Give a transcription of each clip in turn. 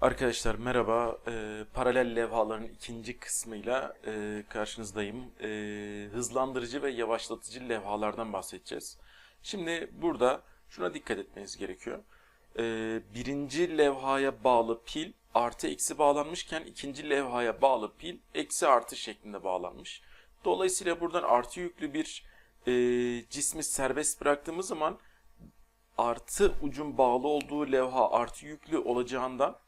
Arkadaşlar merhaba. Ee, paralel levhaların ikinci kısmıyla e, karşınızdayım. Ee, hızlandırıcı ve yavaşlatıcı levhalardan bahsedeceğiz. Şimdi burada şuna dikkat etmeniz gerekiyor. Ee, birinci levhaya bağlı pil artı eksi bağlanmışken ikinci levhaya bağlı pil eksi artı şeklinde bağlanmış. Dolayısıyla buradan artı yüklü bir e, cismi serbest bıraktığımız zaman artı ucun bağlı olduğu levha artı yüklü olacağından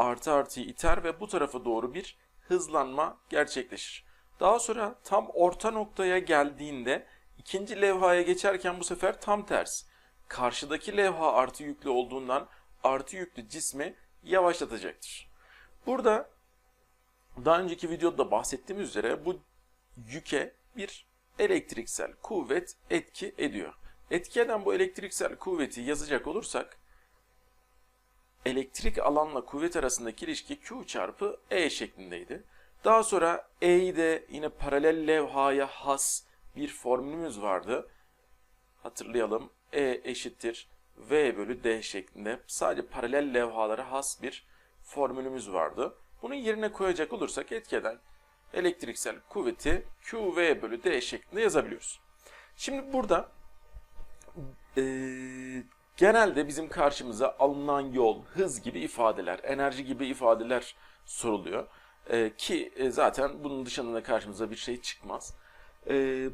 artı artıyı iter ve bu tarafa doğru bir hızlanma gerçekleşir. Daha sonra tam orta noktaya geldiğinde ikinci levhaya geçerken bu sefer tam ters. Karşıdaki levha artı yüklü olduğundan artı yüklü cismi yavaşlatacaktır. Burada daha önceki videoda bahsettiğim üzere bu yüke bir elektriksel kuvvet etki ediyor. Etki eden bu elektriksel kuvveti yazacak olursak elektrik alanla kuvvet arasındaki ilişki Q çarpı E şeklindeydi. Daha sonra E'yi de yine paralel levhaya has bir formülümüz vardı. Hatırlayalım. E eşittir V bölü D şeklinde sadece paralel levhalara has bir formülümüz vardı. Bunu yerine koyacak olursak etkeden elektriksel kuvveti QV bölü D şeklinde yazabiliyoruz. Şimdi burada eee genelde bizim karşımıza alınan yol, hız gibi ifadeler, enerji gibi ifadeler soruluyor. Ee, ki e, zaten bunun dışında da karşımıza bir şey çıkmaz. Ee,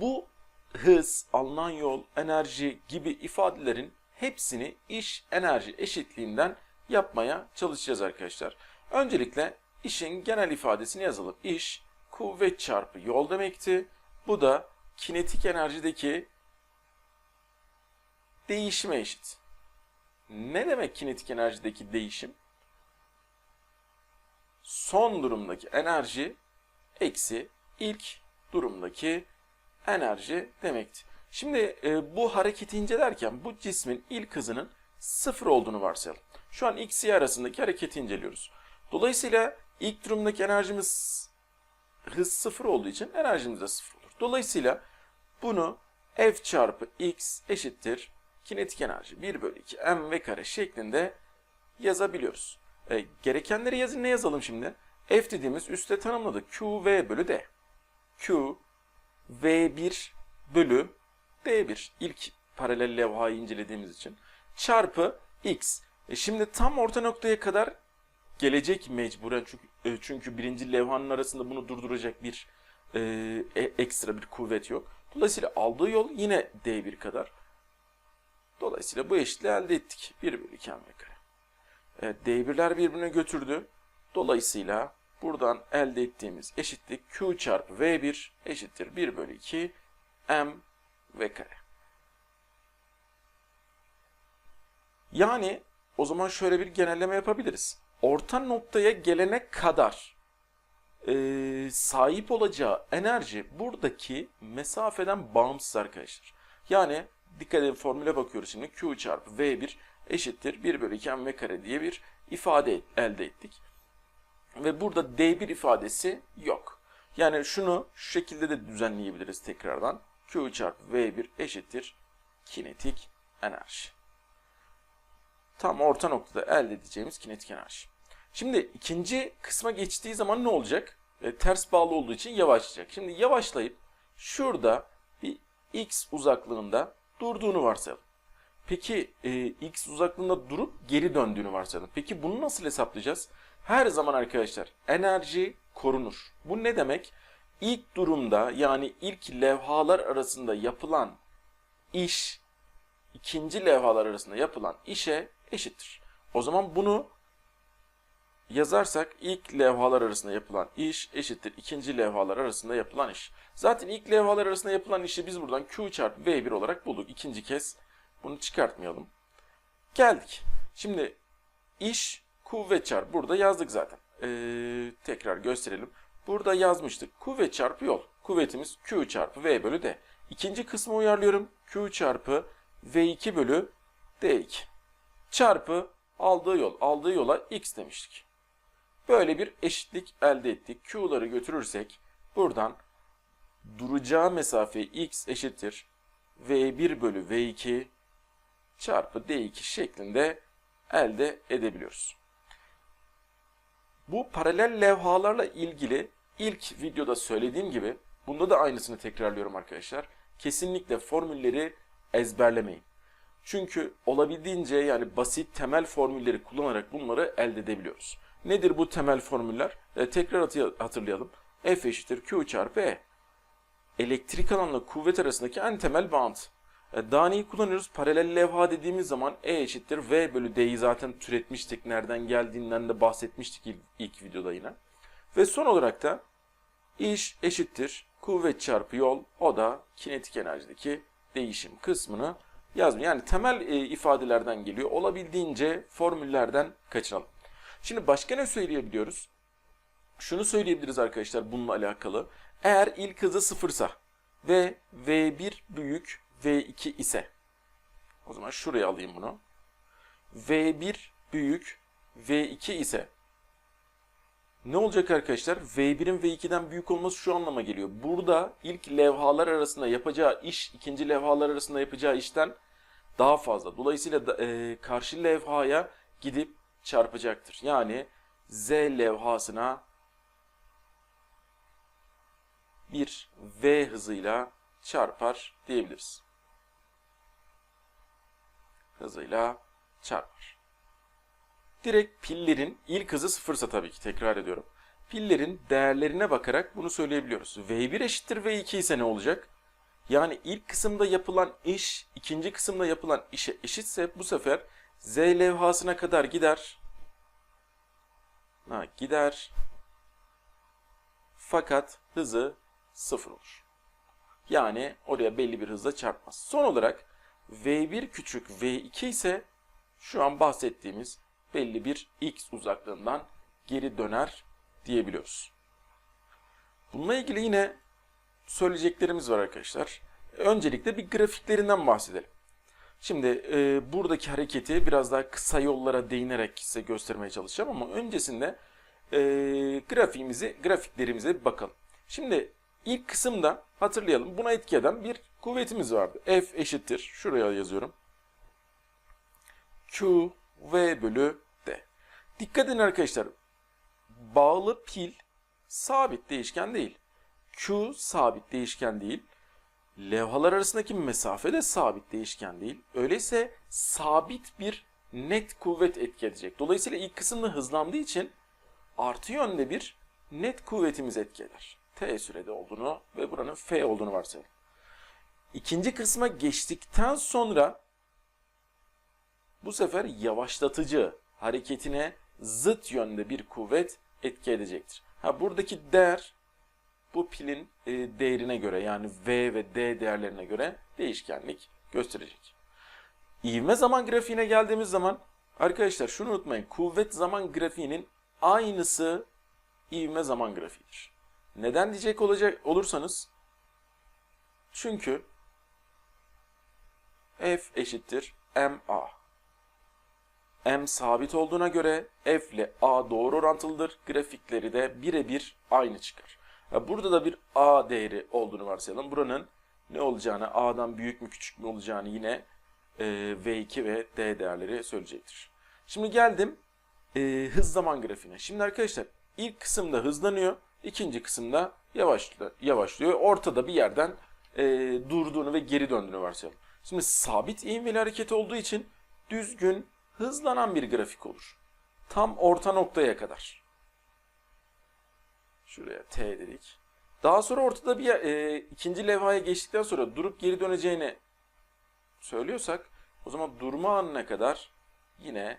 bu hız, alınan yol, enerji gibi ifadelerin hepsini iş enerji eşitliğinden yapmaya çalışacağız arkadaşlar. Öncelikle işin genel ifadesini yazalım. İş kuvvet çarpı yol demekti. Bu da kinetik enerjideki değişime eşit. Ne demek kinetik enerjideki değişim? Son durumdaki enerji eksi ilk durumdaki enerji demekti. Şimdi e, bu hareketi incelerken bu cismin ilk hızının sıfır olduğunu varsayalım. Şu an x, y arasındaki hareketi inceliyoruz. Dolayısıyla ilk durumdaki enerjimiz hız sıfır olduğu için enerjimiz de sıfır olur. Dolayısıyla bunu f çarpı x eşittir kinetik enerji 1 bölü 2 mv kare şeklinde yazabiliyoruz. E, gerekenleri yazın ne yazalım şimdi? F dediğimiz üstte tanımladık. Q V bölü D. Q V1 bölü D1 ilk paralel levhayı incelediğimiz için çarpı X. E şimdi tam orta noktaya kadar gelecek mecburen çünkü e, çünkü birinci levhanın arasında bunu durduracak bir e, e, ekstra bir kuvvet yok. Dolayısıyla aldığı yol yine D1 kadar. Dolayısıyla bu eşitliği elde ettik. 1 bölü 2 m kare. Evet, D1'ler birbirine götürdü. Dolayısıyla buradan elde ettiğimiz eşitlik Q çarpı V1 eşittir 1 bölü 2 M V kare. Yani o zaman şöyle bir genelleme yapabiliriz. Orta noktaya gelene kadar e, sahip olacağı enerji buradaki mesafeden bağımsız arkadaşlar. Yani dikkat edin formüle bakıyoruz şimdi. Q çarpı V1 eşittir 1 bölü 2 m kare diye bir ifade elde ettik. Ve burada D1 ifadesi yok. Yani şunu şu şekilde de düzenleyebiliriz tekrardan. Q çarpı V1 eşittir kinetik enerji. Tam orta noktada elde edeceğimiz kinetik enerji. Şimdi ikinci kısma geçtiği zaman ne olacak? E, ters bağlı olduğu için yavaşlayacak. Şimdi yavaşlayıp şurada bir x uzaklığında durduğunu varsayalım. Peki e, x uzaklığında durup geri döndüğünü varsayalım. Peki bunu nasıl hesaplayacağız? Her zaman arkadaşlar enerji korunur. Bu ne demek? İlk durumda yani ilk levhalar arasında yapılan iş ikinci levhalar arasında yapılan işe eşittir. O zaman bunu yazarsak ilk levhalar arasında yapılan iş eşittir ikinci levhalar arasında yapılan iş. Zaten ilk levhalar arasında yapılan işi biz buradan Q çarpı V1 olarak bulduk. İkinci kez bunu çıkartmayalım. Geldik. Şimdi iş kuvvet çarpı burada yazdık zaten. Ee, tekrar gösterelim. Burada yazmıştık. Kuvvet çarpı yol. Kuvvetimiz Q çarpı V bölü D. İkinci kısmı uyarlıyorum. Q çarpı V2 bölü D2. Çarpı aldığı yol. Aldığı yola X demiştik. Böyle bir eşitlik elde ettik. Q'ları götürürsek buradan duracağı mesafe x eşittir v1 bölü v2 çarpı d2 şeklinde elde edebiliyoruz. Bu paralel levhalarla ilgili ilk videoda söylediğim gibi bunda da aynısını tekrarlıyorum arkadaşlar. Kesinlikle formülleri ezberlemeyin. Çünkü olabildiğince yani basit temel formülleri kullanarak bunları elde edebiliyoruz. Nedir bu temel formüller? E, tekrar hatı- hatırlayalım. F eşittir Q çarpı E. Elektrik alanla kuvvet arasındaki en temel bağıntı. E, daha neyi kullanıyoruz? Paralel levha dediğimiz zaman E eşittir V bölü D'yi zaten türetmiştik. Nereden geldiğinden de bahsetmiştik ilk, ilk videoda yine. Ve son olarak da iş eşittir kuvvet çarpı yol. O da kinetik enerjideki değişim kısmını yazmıyor. Yani temel e, ifadelerden geliyor. Olabildiğince formüllerden kaçınalım. Şimdi başka ne söyleyebiliyoruz? Şunu söyleyebiliriz arkadaşlar bununla alakalı. Eğer ilk hızı sıfırsa ve V1 büyük V2 ise o zaman şuraya alayım bunu. V1 büyük V2 ise ne olacak arkadaşlar? V1'in V2'den büyük olması şu anlama geliyor. Burada ilk levhalar arasında yapacağı iş, ikinci levhalar arasında yapacağı işten daha fazla. Dolayısıyla da, e, karşı levhaya gidip çarpacaktır. Yani Z levhasına bir V hızıyla çarpar diyebiliriz. Hızıyla çarpar. Direkt pillerin ilk hızı sıfırsa tabii ki tekrar ediyorum. Pillerin değerlerine bakarak bunu söyleyebiliyoruz. V1 eşittir V2 ise ne olacak? Yani ilk kısımda yapılan iş, ikinci kısımda yapılan işe eşitse bu sefer Z levhasına kadar gider. Ha, gider. Fakat hızı sıfır olur. Yani oraya belli bir hızla çarpmaz. Son olarak V1 küçük V2 ise şu an bahsettiğimiz belli bir x uzaklığından geri döner diyebiliyoruz. Bununla ilgili yine söyleyeceklerimiz var arkadaşlar. Öncelikle bir grafiklerinden bahsedelim. Şimdi e, buradaki hareketi biraz daha kısa yollara değinerek size göstermeye çalışacağım ama öncesinde e, grafiğimizi, grafiklerimize bir bakalım. Şimdi ilk kısımda hatırlayalım buna etki eden bir kuvvetimiz vardı. F eşittir, şuraya yazıyorum. Q V bölü D. Dikkat edin arkadaşlar. Bağlı pil sabit değişken değil. Q sabit değişken değil. Levhalar arasındaki mesafe de sabit değişken değil. Öyleyse sabit bir net kuvvet etki edecek. Dolayısıyla ilk kısımda hızlandığı için artı yönde bir net kuvvetimiz etki eder. T sürede olduğunu ve buranın F olduğunu varsayalım. İkinci kısma geçtikten sonra bu sefer yavaşlatıcı hareketine zıt yönde bir kuvvet etki edecektir. Ha buradaki değer bu pilin e, değerine göre yani V ve D değerlerine göre değişkenlik gösterecek. İvme zaman grafiğine geldiğimiz zaman arkadaşlar şunu unutmayın. Kuvvet zaman grafiğinin aynısı ivme zaman grafiğidir. Neden diyecek olacak olursanız çünkü F eşittir MA. M sabit olduğuna göre F ile A doğru orantılıdır. Grafikleri de birebir aynı çıkar. Burada da bir A değeri olduğunu varsayalım. Buranın ne olacağını, A'dan büyük mü küçük mü olacağını yine e, V2 ve D değerleri söyleyecektir. Şimdi geldim e, hız zaman grafiğine. Şimdi arkadaşlar ilk kısımda hızlanıyor, ikinci kısımda yavaşlıyor. Ortada bir yerden e, durduğunu ve geri döndüğünü varsayalım. Şimdi sabit ivmeli hareket olduğu için düzgün, hızlanan bir grafik olur. Tam orta noktaya kadar. Şuraya T dedik. Daha sonra ortada bir e, ikinci levhaya geçtikten sonra durup geri döneceğini söylüyorsak o zaman durma anına kadar yine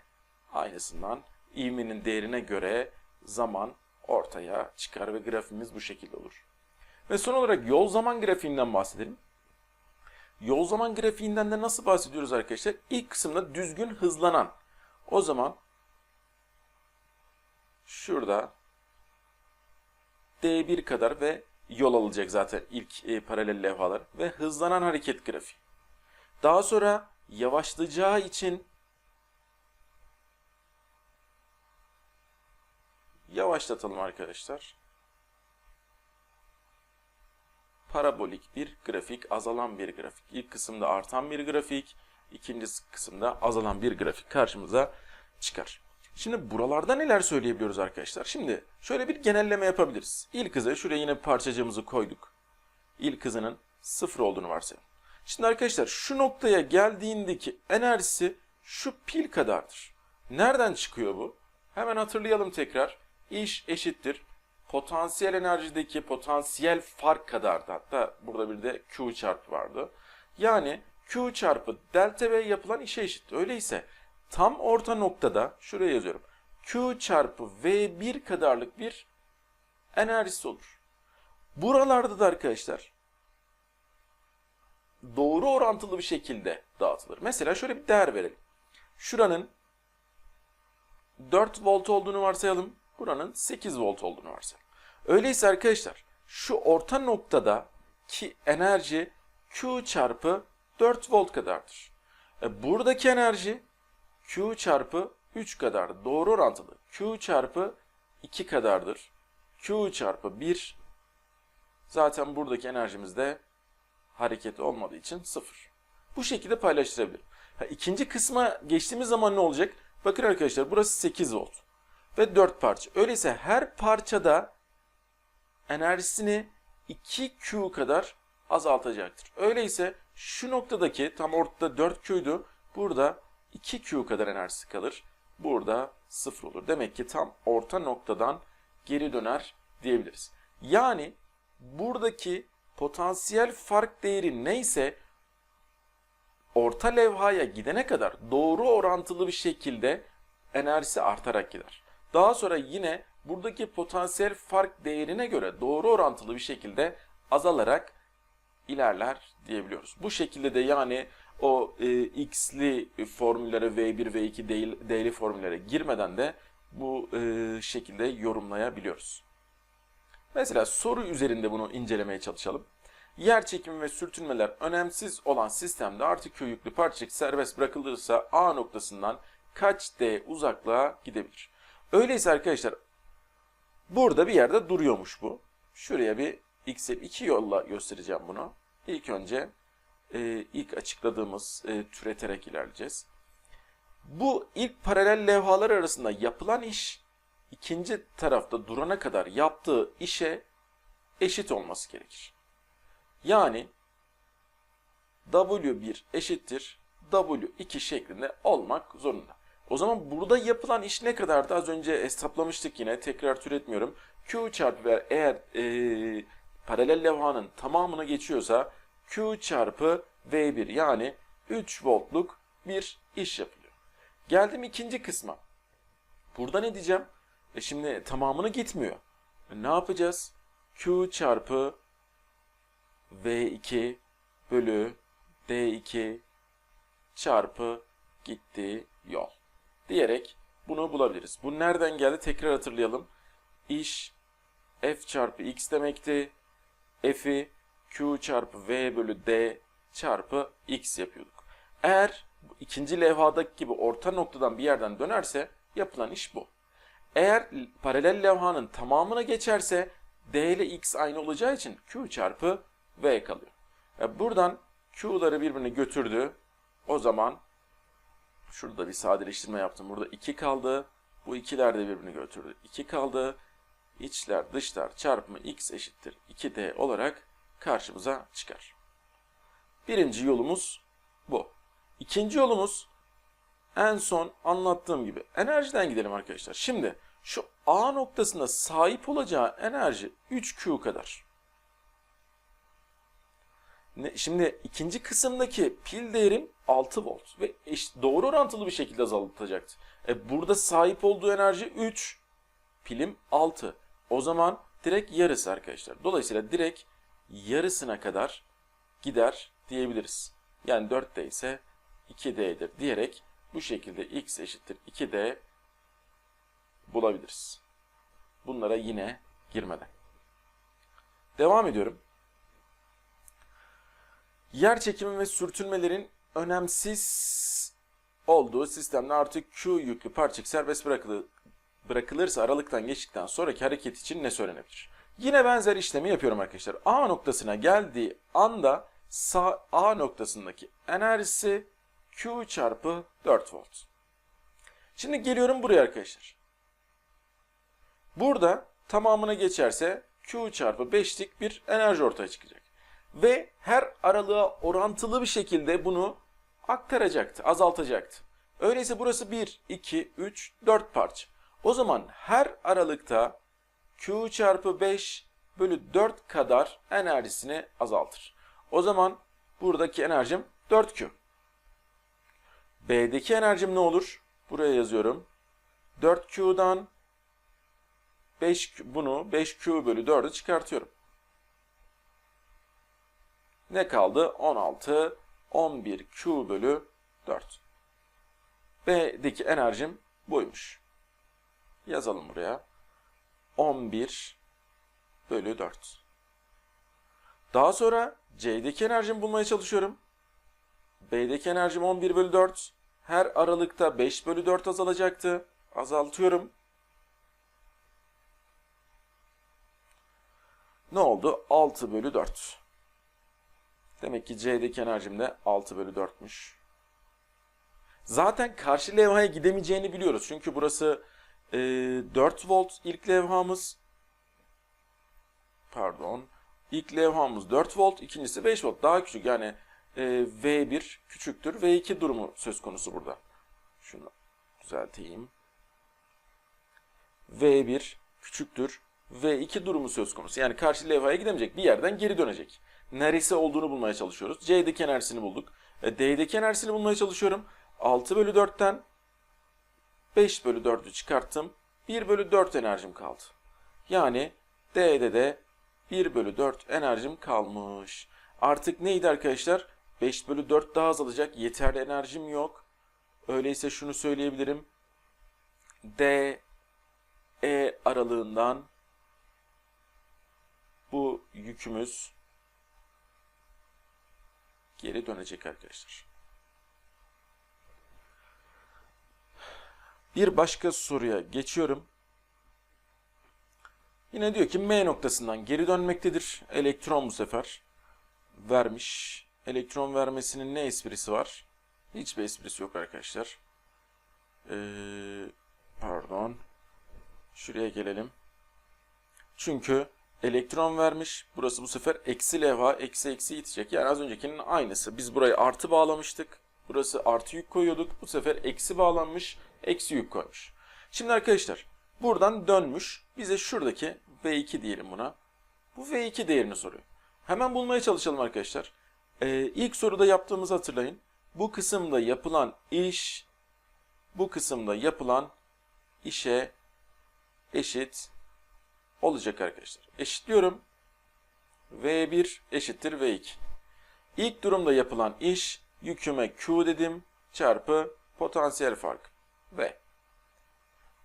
aynısından ivmenin değerine göre zaman ortaya çıkar ve grafimiz bu şekilde olur. Ve son olarak yol zaman grafiğinden bahsedelim. Yol zaman grafiğinden de nasıl bahsediyoruz arkadaşlar? İlk kısımda düzgün hızlanan. O zaman şurada D1 kadar ve yol alacak zaten ilk e, paralel levhalar ve hızlanan hareket grafiği. Daha sonra yavaşlayacağı için yavaşlatalım arkadaşlar. Parabolik bir grafik, azalan bir grafik. İlk kısımda artan bir grafik, ikinci kısımda azalan bir grafik karşımıza çıkar. Şimdi buralarda neler söyleyebiliyoruz arkadaşlar? Şimdi şöyle bir genelleme yapabiliriz. İlk hızı şuraya yine parçacığımızı koyduk. İlk hızının sıfır olduğunu varsayalım. Şimdi arkadaşlar şu noktaya geldiğindeki enerjisi şu pil kadardır. Nereden çıkıyor bu? Hemen hatırlayalım tekrar. İş eşittir. Potansiyel enerjideki potansiyel fark kadardı. Hatta burada bir de Q çarpı vardı. Yani Q çarpı delta V yapılan işe eşit. Öyleyse tam orta noktada şuraya yazıyorum. Q çarpı V1 kadarlık bir enerjisi olur. Buralarda da arkadaşlar doğru orantılı bir şekilde dağıtılır. Mesela şöyle bir değer verelim. Şuranın 4 volt olduğunu varsayalım. Buranın 8 volt olduğunu varsayalım. Öyleyse arkadaşlar şu orta noktada ki enerji Q çarpı 4 volt kadardır. E, buradaki enerji Q çarpı 3 kadar doğru orantılı. Q çarpı 2 kadardır. Q çarpı 1 zaten buradaki enerjimiz de hareket olmadığı için 0. Bu şekilde paylaştırabilirim. Ha, ikinci kısma geçtiğimiz zaman ne olacak? Bakın arkadaşlar burası 8 volt ve 4 parça. Öyleyse her parçada enerjisini 2Q kadar azaltacaktır. Öyleyse şu noktadaki tam ortada 4Q'ydu. Burada 2Q kadar enerjisi kalır. Burada 0 olur. Demek ki tam orta noktadan geri döner diyebiliriz. Yani buradaki potansiyel fark değeri neyse orta levhaya gidene kadar doğru orantılı bir şekilde enerjisi artarak gider. Daha sonra yine buradaki potansiyel fark değerine göre doğru orantılı bir şekilde azalarak ilerler diyebiliyoruz. Bu şekilde de yani o e, x'li formüllere V1, V2, D'li, D'li formüllere girmeden de bu e, şekilde yorumlayabiliyoruz. Mesela soru üzerinde bunu incelemeye çalışalım. Yer çekimi ve sürtünmeler önemsiz olan sistemde artı Q yüklü parçacık serbest bırakılırsa A noktasından kaç D uzaklığa gidebilir? Öyleyse arkadaşlar burada bir yerde duruyormuş bu. Şuraya bir x'e iki yolla göstereceğim bunu. İlk önce e, ilk açıkladığımız e, türeterek ilerleyeceğiz. Bu ilk paralel levhalar arasında yapılan iş ikinci tarafta durana kadar yaptığı işe eşit olması gerekir. Yani W1 eşittir W2 şeklinde olmak zorunda. O zaman burada yapılan iş ne kadardı? Az önce hesaplamıştık yine. Tekrar türetmiyorum. Q çarpı V eğer e, paralel levhanın tamamına geçiyorsa Q çarpı V1 yani 3 voltluk bir iş yapılıyor. Geldim ikinci kısma. Burada ne diyeceğim? E şimdi tamamını gitmiyor. E ne yapacağız? Q çarpı V2 bölü D2 çarpı gittiği yol diyerek bunu bulabiliriz. Bu nereden geldi tekrar hatırlayalım. İş F çarpı X demekti. F'i Q çarpı V bölü D çarpı X yapıyorduk. Eğer ikinci levhadaki gibi orta noktadan bir yerden dönerse yapılan iş bu. Eğer paralel levhanın tamamına geçerse D ile X aynı olacağı için Q çarpı V kalıyor. E buradan Q'ları birbirine götürdü. O zaman şurada bir sadeleştirme yaptım. Burada 2 kaldı. Bu ikiler de birbirini götürdü. 2 kaldı. İçler dışlar çarpımı x eşittir 2d olarak karşımıza çıkar. Birinci yolumuz bu. İkinci yolumuz en son anlattığım gibi enerjiden gidelim arkadaşlar. Şimdi şu A noktasında sahip olacağı enerji 3Q kadar. Şimdi ikinci kısımdaki pil değerim 6 volt ve doğru orantılı bir şekilde azaltacaktı. E burada sahip olduğu enerji 3, pilim 6. O zaman direkt yarısı arkadaşlar. Dolayısıyla direkt yarısına kadar gider diyebiliriz. Yani 4D ise 2D'dir diyerek bu şekilde x eşittir 2D bulabiliriz. Bunlara yine girmeden. Devam ediyorum. Yer çekimi ve sürtünmelerin önemsiz olduğu sistemde artık Q yüklü parçacık serbest bırakılır, bırakılırsa aralıktan geçtikten sonraki hareket için ne söylenebilir? Yine benzer işlemi yapıyorum arkadaşlar. A noktasına geldiği anda sağ A noktasındaki enerjisi Q çarpı 4 volt. Şimdi geliyorum buraya arkadaşlar. Burada tamamına geçerse Q çarpı 5'lik bir enerji ortaya çıkacak. Ve her aralığa orantılı bir şekilde bunu aktaracaktı, azaltacaktı. Öyleyse burası 1, 2, 3, 4 parça. O zaman her aralıkta Q çarpı 5 bölü 4 kadar enerjisini azaltır. O zaman buradaki enerjim 4Q. B'deki enerjim ne olur? Buraya yazıyorum. 4Q'dan 5 bunu 5Q bölü 4'ü çıkartıyorum. Ne kaldı? 16, 11Q bölü 4. B'deki enerjim buymuş. Yazalım buraya. 11 bölü 4. Daha sonra C'deki enerjimi bulmaya çalışıyorum. B'deki enerjim 11 bölü 4. Her aralıkta 5 bölü 4 azalacaktı. Azaltıyorum. Ne oldu? 6 bölü 4. Demek ki C'deki enerjim de 6 bölü 4'müş. Zaten karşı levhaya gidemeyeceğini biliyoruz. Çünkü burası e, 4 volt ilk levhamız. Pardon. İlk levhamız 4 volt, ikincisi 5 volt. Daha küçük yani e, V1 küçüktür. V2 durumu söz konusu burada. Şunu düzelteyim. V1 küçüktür. V2 durumu söz konusu. Yani karşı levhaya gidemeyecek. Bir yerden geri dönecek. Neresi olduğunu bulmaya çalışıyoruz. C'deki enerjisini bulduk. E, D'deki enerjisini bulmaya çalışıyorum. 6 bölü 4'ten 5 bölü 4'ü çıkarttım. 1 bölü 4 enerjim kaldı. Yani D'de de 1 bölü 4 enerjim kalmış. Artık neydi arkadaşlar? 5 bölü 4 daha azalacak. Yeterli enerjim yok. Öyleyse şunu söyleyebilirim. D, E aralığından bu yükümüz geri dönecek arkadaşlar. Bir başka soruya geçiyorum. Yine diyor ki M noktasından geri dönmektedir. Elektron bu sefer vermiş. Elektron vermesinin ne esprisi var? Hiçbir esprisi yok arkadaşlar. Ee, pardon. Şuraya gelelim. Çünkü elektron vermiş. Burası bu sefer eksi levha, eksi eksi itecek. Yani az öncekinin aynısı. Biz burayı artı bağlamıştık. Burası artı yük koyuyorduk. Bu sefer eksi bağlanmış, eksi yük koymuş. Şimdi arkadaşlar buradan dönmüş. Bize şuradaki V2 diyelim buna. Bu V2 değerini soruyor. Hemen bulmaya çalışalım arkadaşlar. Ee, ilk soruda yaptığımızı hatırlayın. Bu kısımda yapılan iş, bu kısımda yapılan işe eşit olacak arkadaşlar. Eşitliyorum. V1 eşittir V2. İlk durumda yapılan iş yüküme Q dedim çarpı potansiyel fark V.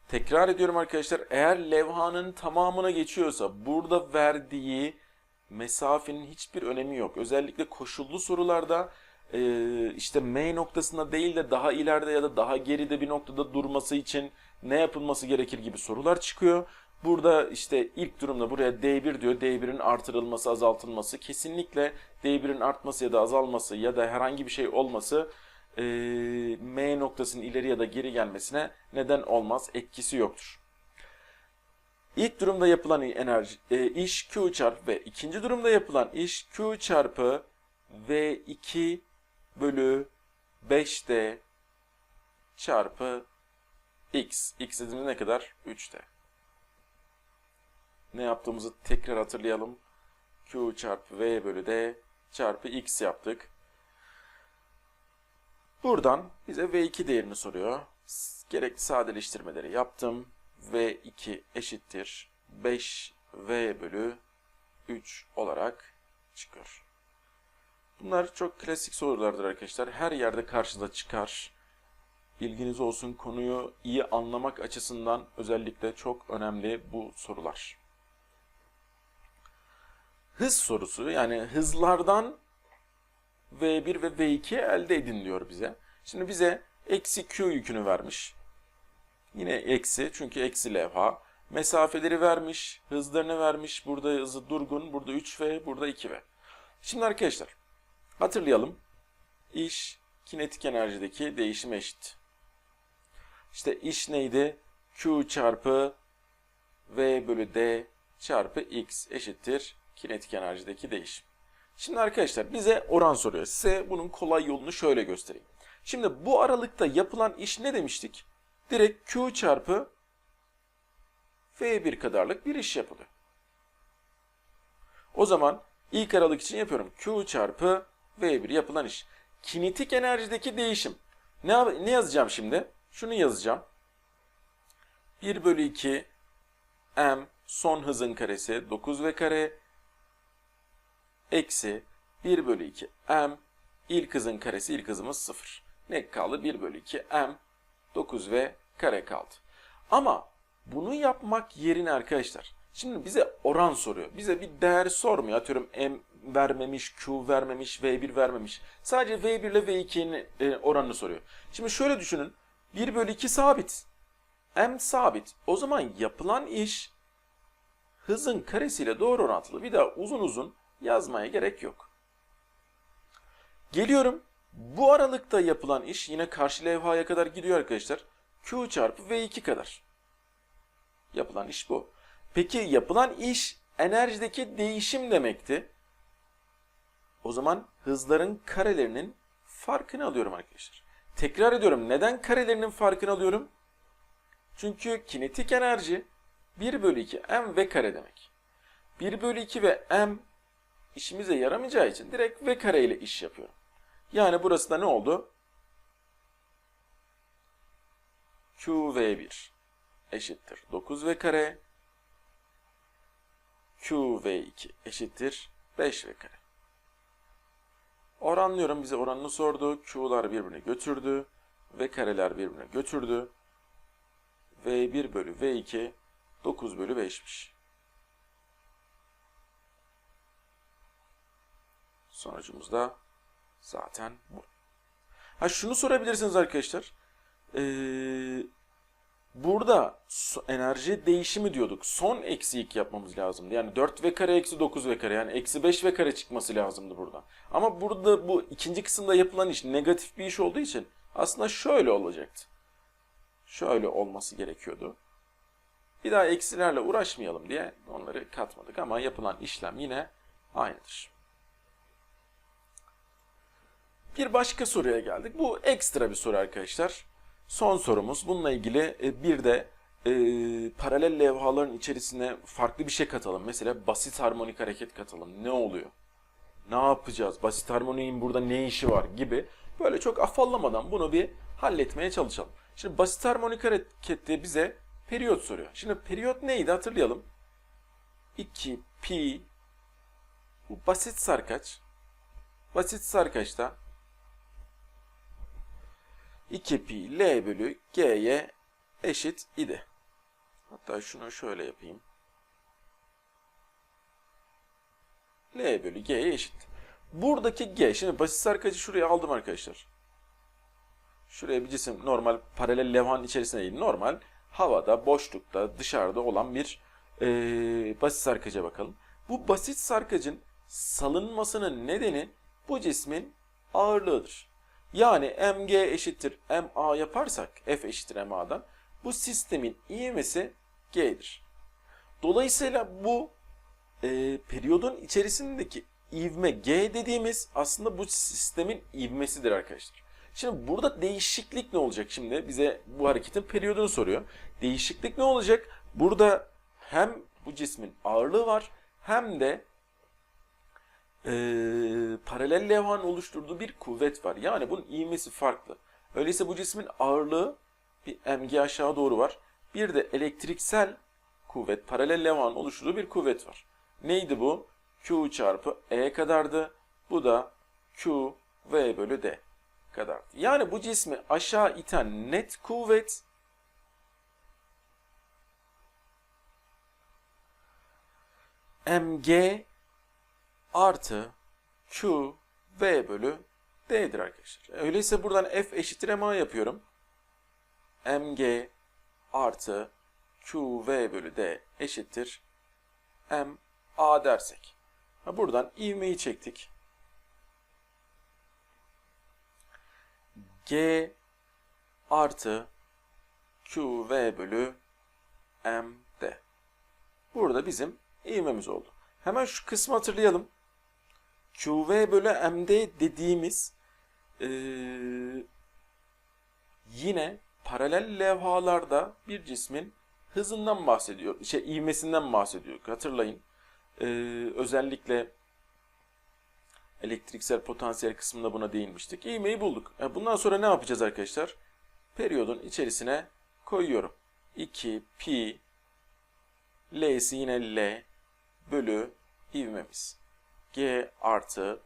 Tekrar ediyorum arkadaşlar. Eğer levhanın tamamına geçiyorsa burada verdiği mesafenin hiçbir önemi yok. Özellikle koşullu sorularda e, işte M noktasında değil de daha ileride ya da daha geride bir noktada durması için ne yapılması gerekir gibi sorular çıkıyor. Burada işte ilk durumda buraya D1 diyor. D1'in artırılması, azaltılması. Kesinlikle D1'in artması ya da azalması ya da herhangi bir şey olması e, M noktasının ileri ya da geri gelmesine neden olmaz. Etkisi yoktur. İlk durumda yapılan enerji e, iş Q çarpı V. İkinci durumda yapılan iş Q çarpı V2 bölü 5D çarpı X. X dediğimiz ne kadar? 3D. Ne yaptığımızı tekrar hatırlayalım. Q çarpı V bölü D çarpı X yaptık. Buradan bize V2 değerini soruyor. Gerekli sadeleştirmeleri yaptım. V2 eşittir 5V bölü 3 olarak çıkıyor. Bunlar çok klasik sorulardır arkadaşlar. Her yerde karşınıza çıkar. Bilginiz olsun konuyu iyi anlamak açısından özellikle çok önemli bu sorular. Hız sorusu yani hızlardan V1 ve V2 elde edin diyor bize. Şimdi bize eksi Q yükünü vermiş. Yine eksi çünkü eksi levha. Mesafeleri vermiş, hızlarını vermiş. Burada hızı durgun, burada 3V, burada 2V. Şimdi arkadaşlar hatırlayalım. İş kinetik enerjideki değişime eşit. İşte iş neydi? Q çarpı V bölü D çarpı X eşittir kinetik enerjideki değişim. Şimdi arkadaşlar bize oran soruyor. Size bunun kolay yolunu şöyle göstereyim. Şimdi bu aralıkta yapılan iş ne demiştik? Direkt Q çarpı V1 kadarlık bir iş yapılıyor. O zaman ilk aralık için yapıyorum. Q çarpı V1 yapılan iş. Kinetik enerjideki değişim. Ne, ne yazacağım şimdi? Şunu yazacağım. 1 bölü 2 m son hızın karesi 9v kare eksi 1 bölü 2 m ilk hızın karesi ilk hızımız 0. Ne kaldı? 1 bölü 2 m 9v kare kaldı. Ama bunu yapmak yerine arkadaşlar şimdi bize oran soruyor. Bize bir değer sormuyor. Atıyorum m vermemiş, q vermemiş, v1 vermemiş. Sadece v1 ile v2'nin e, oranını soruyor. Şimdi şöyle düşünün. 1 bölü 2 sabit. m sabit. O zaman yapılan iş hızın karesiyle doğru orantılı. Bir daha uzun uzun yazmaya gerek yok. Geliyorum. Bu aralıkta yapılan iş yine karşı levhaya kadar gidiyor arkadaşlar. Q çarpı V2 kadar. Yapılan iş bu. Peki yapılan iş enerjideki değişim demekti. O zaman hızların karelerinin farkını alıyorum arkadaşlar. Tekrar ediyorum. Neden karelerinin farkını alıyorum? Çünkü kinetik enerji 1 bölü 2 m v kare demek. 1 bölü 2 ve m işimize yaramayacağı için direkt v kare ile iş yapıyorum. Yani burası da ne oldu? QV1 eşittir 9V kare QV2 eşittir 5V kare. Oranlıyorum. Bize oranını sordu. Q'lar birbirine götürdü. V kareler birbirine götürdü. V1 bölü V2 9 bölü 5'miş. Sonucumuz da zaten bu. Ha şunu sorabilirsiniz arkadaşlar. Ee, burada enerji değişimi diyorduk. Son eksi 2 yapmamız lazımdı. Yani 4 v kare eksi 9 v kare. Yani eksi 5 v kare çıkması lazımdı burada. Ama burada bu ikinci kısımda yapılan iş negatif bir iş olduğu için aslında şöyle olacaktı. Şöyle olması gerekiyordu. Bir daha eksilerle uğraşmayalım diye onları katmadık ama yapılan işlem yine aynıdır. Bir başka soruya geldik. Bu ekstra bir soru arkadaşlar. Son sorumuz. Bununla ilgili e, bir de e, paralel levhaların içerisine farklı bir şey katalım. Mesela basit harmonik hareket katalım. Ne oluyor? Ne yapacağız? Basit harmoniğin burada ne işi var gibi. Böyle çok afallamadan bunu bir halletmeye çalışalım. Şimdi basit harmonik harekette bize periyot soruyor. Şimdi periyot neydi hatırlayalım. 2 pi bu basit sarkaç. Basit sarkaçta 2 pi L bölü G'ye eşit idi. Hatta şunu şöyle yapayım. L bölü G'ye eşit. Buradaki G, şimdi basit sarkacı şuraya aldım arkadaşlar. Şuraya bir cisim normal paralel levhanın içerisinde değil, normal havada, boşlukta, dışarıda olan bir e, basit sarkaca bakalım. Bu basit sarkacın salınmasının nedeni bu cismin ağırlığıdır. Yani mg eşittir ma yaparsak f eşittir ma'dan bu sistemin ivmesi g'dir. Dolayısıyla bu e, periyodun içerisindeki ivme g dediğimiz aslında bu sistemin ivmesidir arkadaşlar. Şimdi burada değişiklik ne olacak şimdi? Bize bu hareketin periyodunu soruyor. Değişiklik ne olacak? Burada hem bu cismin ağırlığı var hem de e, paralel levhanın oluşturduğu bir kuvvet var. Yani bunun ivmesi farklı. Öyleyse bu cismin ağırlığı bir mg aşağı doğru var. Bir de elektriksel kuvvet, paralel levhanın oluşturduğu bir kuvvet var. Neydi bu? Q çarpı E kadardı. Bu da Q V bölü D kadardı. Yani bu cismi aşağı iten net kuvvet mg artı q v bölü d'dir arkadaşlar. Öyleyse buradan f eşittir ma yapıyorum. mg artı q v bölü d eşittir m a dersek. Buradan ivmeyi çektik. g artı QV bölü MD. Burada bizim ivmemiz oldu. Hemen şu kısmı hatırlayalım. QV bölü MD dediğimiz eee, yine paralel levhalarda bir cismin hızından bahsediyor. Şey ivmesinden bahsediyor. Hatırlayın. Eee, özellikle elektriksel potansiyel kısmında buna değinmiştik. İğmeyi bulduk. E, Bundan sonra ne yapacağız arkadaşlar? Periyodun içerisine koyuyorum. 2 pi L'si yine L bölü ivmemiz. G artı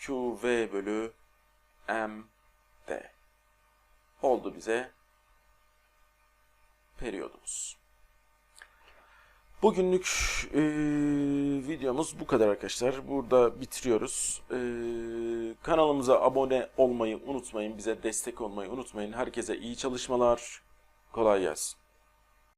QV bölü MD oldu bize periyodumuz. Bugünlük e, videomuz bu kadar arkadaşlar. Burada bitiriyoruz. E, kanalımıza abone olmayı unutmayın. Bize destek olmayı unutmayın. Herkese iyi çalışmalar. Kolay gelsin.